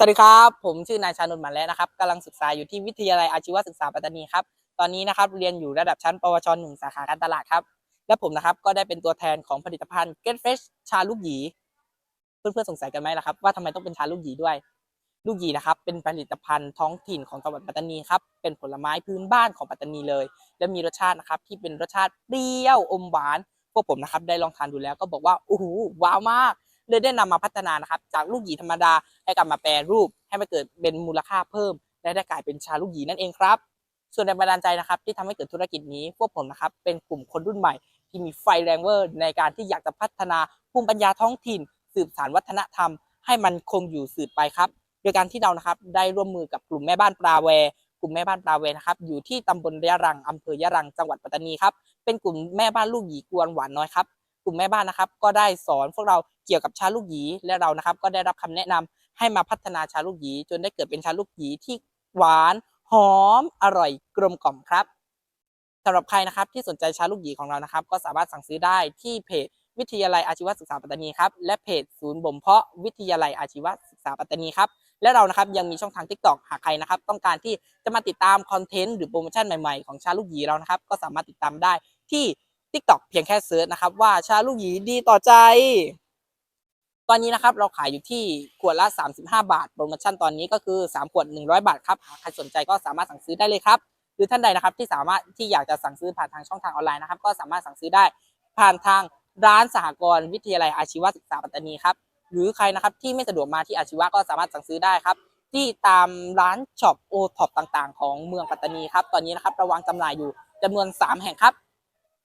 สวัสดีครับ ผมชื่อนายชานนท์มันแล้วนะครับกำลังศึกษาอยู่ที่วิทยาลัยอาชีวศึกษาปัตตานีครับ ตอนนี้นะครับเรียนอยู่ระดับชั้น ปวชหนึ่งสาขาการตลาดครับ และผมนะครับก็ได้เป็นตัวแทนของผลิตภัณฑ์ Get Fresh ชาลูกหยี เพื่อนๆสงสัยกันไหมล่ะครับ ว่าทำไมต้องเป็นชาลูกหยีด้วย ลูกหยีนะครับเป็นผลิตภัณฑ์ท้องถิ่นของจังหวัดปัตตานีครับ เป็นผลไม้พื้นบ้านของปัตตานีเลย และมีรสชาตินะครับที่เป็นรสชาติเปรี้ยวอมหวาน พวกผมนะครับได้ลองทานดูแล้วก็บอกว่าโอ้โหว้าวมาก เลยได้นำมาพัฒนานะครับ จากลูกหยีธรรมดาให้กลับมาแปรรูป ให้มันเกิดเป็นมูลค่าเพิ่ม และได้กลายเป็นชาลูกหยีนั่นเองครับ ส่วนแรงบันดาลใจนะครับ ที่ทำให้เกิดธุรกิจนี้พวกผมนะครับเป็นกลุ่มคนรุ่นใหม่ ที่มีไฟแรงเวอร์ ในการที่อยากจะพัฒนาภูมิปัญญาท้องถิ่น สืบสานวัฒนธรรม ให้มันคงอยู่สืบไปครับโดยการที่เรานะครับได้ร่วมมือกับกลุ่มแม่บ้านปลาแวกลุ่มแม่บ้านปลาแวนะครับอยู่ที่ตำบลยะรังอำเภอยะรังจังหวัดปัตตานีครับเป็นกลุ่มแม่บ้านลูกหยีกวนหวานน้อยครับ ลุ่มแม่บ้านนะครับ ก็ได้สอนพวกเราเกี่ยวกับชาลูกหยีและเรานะครับ ก็ได้รับคำแนะนำให้มาพัฒนาชาลูกหยีจนได้เกิดเป็นชาลูกหยีที่หวานหอม อร่อยกลมกล่อมครับสำหรับใครนะครับที่สนใจชาลูกหยีของเรานะครับ ก็สามารถสั่งซื้อได้ที่เพจวิทยาลัยอาชีวศึกษาปัตตานีครับและเพจศูนย์บ่มเพาะวิทยาลัยอาชีวศึกษาปัตตานีครับและเรานะครับยังมีช่องทาง TikTok หากใครนะครับ ต้องการที่จะมาติดตามคอนเทนต์หรือโปรโมชั่นใหม่ๆของชาลูกหยีเรานะครับ ก็สามารถติดตามได้ที่ TikTok เพียงแค่เซิร์ชนะครับ ว่าชาลูกหยีดีต่อใจ ตอนนี้นะครับเราขายอยู่ที่ขวดละ 35 บาท โปรโมชั่นตอนนี้ก็คือ 3 ขวด 100 บาทครับหากใครสนใจก็สามารถสั่งซื้อได้เลยครับ หรือท่านใดนะครับที่สามารถที่อยากจะสั่งซื้อผ่านทางช่องทางออนไลน์นะครับ ก็สามารถสั่งซื้อได้ผ่านทางร้านสหกรณ์วิทยาลัยอาชีวศึกษาปัตตานีครับหรือใครนะครับที่ไม่สะดวกมาที่อาชีวะก็สามารถสั่งซื้อได้ครับ ที่ตามร้านช็อปโอท็อปต่างๆ ของเมืองปัตตานีครับตอนนี้นะครับระวางจำหน่ายอยู่จำนวน 3 แห่งครับ